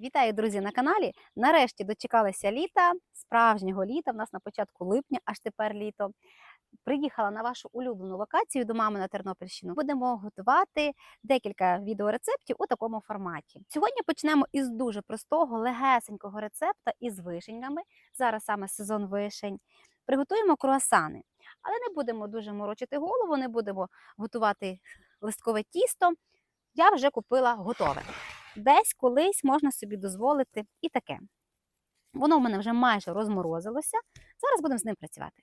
Вітаю, друзі, на каналі. Нарешті дочекалися літа, справжнього літа. В нас на початку липня, аж тепер літо. Приїхала на вашу улюблену локацію до мами на Тернопільщину. Будемо готувати декілька відеорецептів у такому форматі. Сьогодні почнемо із дуже простого, легесенького рецепта із вишеньками. Зараз саме сезон вишень. Приготуємо круасани, але не будемо дуже морочити голову, не будемо готувати листкове тісто. Я вже купила готове десь колись можна собі дозволити і таке. Воно в мене вже майже розморозилося. Зараз будемо з ним працювати.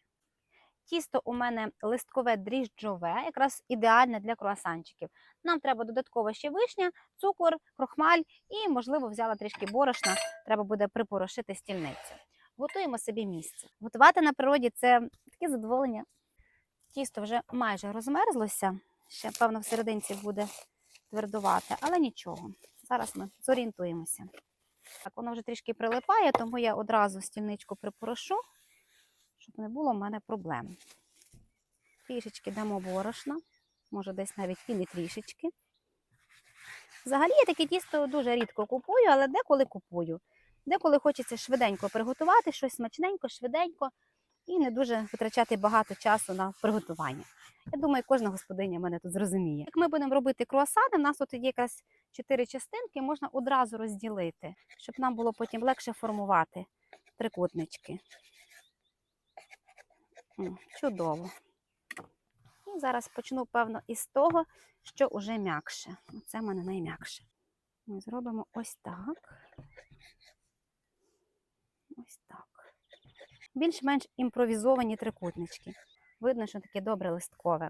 Тісто у мене листкове дріжджове, якраз ідеальне для круасанчиків. Нам треба додатково ще вишня, цукор, крохмаль і, можливо, взяла трішки борошна, треба буде припорошити стільницю. Готуємо собі місце. Готувати на природі це таке задоволення. Тісто вже майже розмерзлося, ще, певно, в серединці буде твердувати, але нічого. Зараз ми зорієнтуємося. Так, воно вже трішки прилипає, тому я одразу стільничку припорошу, щоб не було в мене проблем. Трішечки дамо борошна, може десь навіть і не трішечки. Взагалі я таке тісто дуже рідко купую, але деколи купую. Деколи хочеться швиденько приготувати щось смачненько, швиденько і не дуже витрачати багато часу на приготування. Я думаю, кожна господиня мене тут зрозуміє. Як ми будемо робити круасани, в нас тут є якраз чотири частинки, можна одразу розділити, щоб нам було потім легше формувати трикутнички. Чудово. І зараз почну, певно, із того, що вже м'якше. Це в мене найм'якше. Ми зробимо ось так. Ось так. Більш-менш імпровізовані трикутнички. Видно, що таке добре листкове.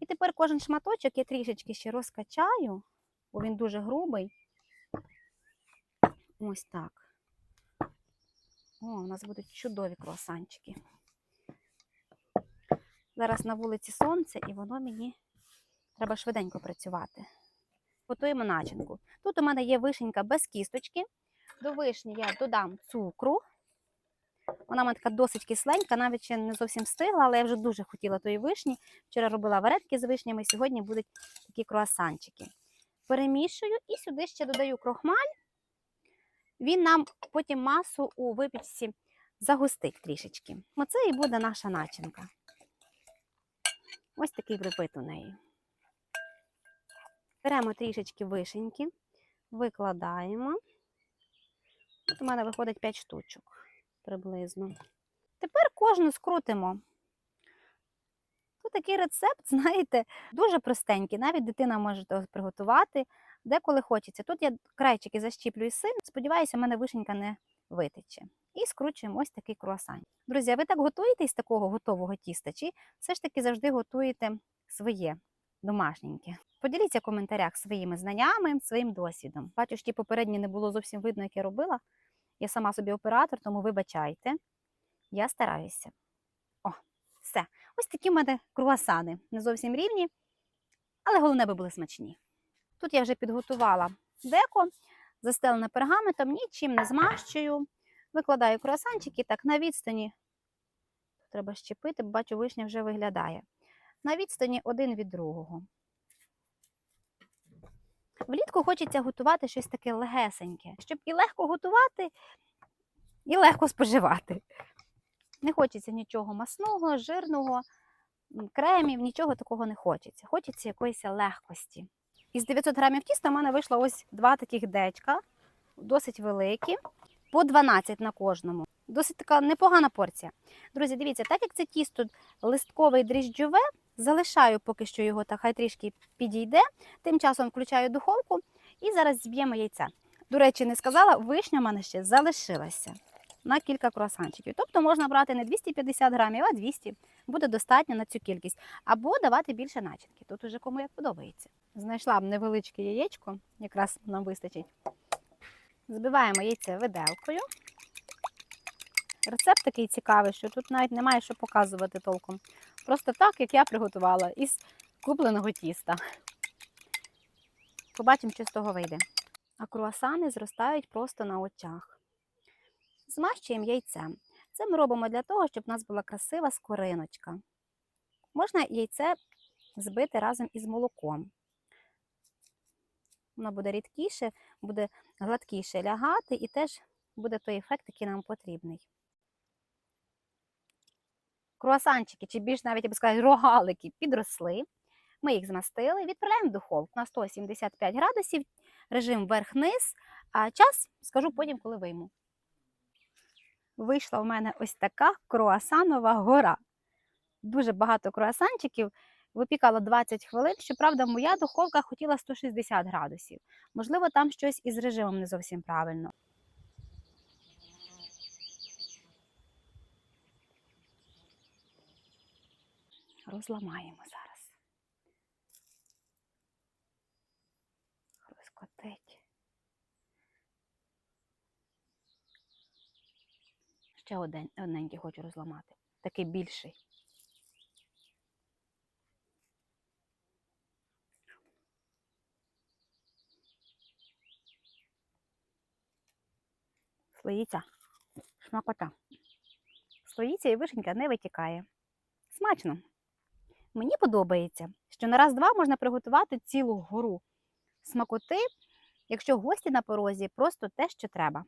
І тепер кожен шматочок я трішечки ще розкачаю, бо він дуже грубий. Ось так. О, у нас будуть чудові круасанчики. Зараз на вулиці сонце, і воно мені треба швиденько працювати. Готуємо начинку. Тут у мене є вишенька без кісточки. До вишні я додам цукру. Вона в мене така досить кисленька, навіть ще не зовсім встигла, але я вже дуже хотіла тої вишні. Вчора робила варетки з вишнями, сьогодні будуть такі круасанчики. Перемішую і сюди ще додаю крохмаль. Він нам потім масу у випічці загустить трішечки. Оце і буде наша начинка. Ось такий випит у неї. Беремо трішечки вишеньки, викладаємо. От у мене виходить 5 штучок приблизно. Тепер кожну скрутимо. Тут такий рецепт, знаєте, дуже простенький. Навіть дитина може того приготувати, деколи хочеться. Тут я крайчики защіплюю сильно. Сподіваюся, в мене вишенька не витече. І скручуємо ось такий круасан. Друзі, а ви так готуєте із такого готового тіста? Чи все ж таки завжди готуєте своє домашненьке? Поділіться в коментарях своїми знаннями, своїм досвідом. Бачу, що ті попередні не було зовсім видно, як я робила. Я сама собі оператор, тому вибачайте. Я стараюся. О, все. Ось такі в мене круасани. Не зовсім рівні, але головне, би були смачні. Тут я вже підготувала деко, застелене пергаментом, нічим не змащую. Викладаю круасанчики так на відстані. Треба щепити, бачу, вишня вже виглядає. На відстані один від другого. Влітку хочеться готувати щось таке легесеньке, щоб і легко готувати, і легко споживати. Не хочеться нічого масного, жирного, кремів, нічого такого не хочеться. Хочеться якоїсь легкості. Із 900 грамів тіста в мене вийшло ось два таких дечка, досить великі, по 12 на кожному. Досить така непогана порція. Друзі, дивіться, так як це тісто листкове і дріжджове, залишаю поки що його, так хай трішки підійде. Тим часом включаю духовку і зараз зб'ємо яйце. До речі, не сказала, вишня в мене ще залишилася на кілька круасанчиків. Тобто можна брати не 250 грамів, а 200. Буде достатньо на цю кількість. Або давати більше начинки. Тут уже кому як подобається. Знайшла б невеличке яєчко, якраз нам вистачить. Збиваємо яйце виделкою. Рецепт такий цікавий, що тут навіть немає що показувати толком. Просто так, як я приготувала із купленого тіста. Побачимо, що з того вийде. А круасани зростають просто на очах. Змащуємо яйцем. Це ми робимо для того, щоб у нас була красива скориночка. Можна яйце збити разом із молоком. воно буде рідкіше, буде гладкіше лягати і теж буде той ефект, який нам потрібний. Круасанчики, чи більш навіть, я би сказала, рогалики підросли. Ми їх змастили, відправляємо в духовку на 175 градусів, режим вверх-низ, а час скажу потім, коли вийму. Вийшла в мене ось така круасанова гора. Дуже багато круасанчиків. Випікала 20 хвилин. Щоправда, моя духовка хотіла 160 градусів. Можливо, там щось із режимом не зовсім правильно. Розламаємо зараз. Розкотить. Ще один, одненький хочу розламати. Такий більший. Слоїться. Шмакота. Слоїться і вишенька не витікає. Смачно. Мені подобається, що на раз-два можна приготувати цілу гору смакоти, якщо гості на порозі просто те, що треба.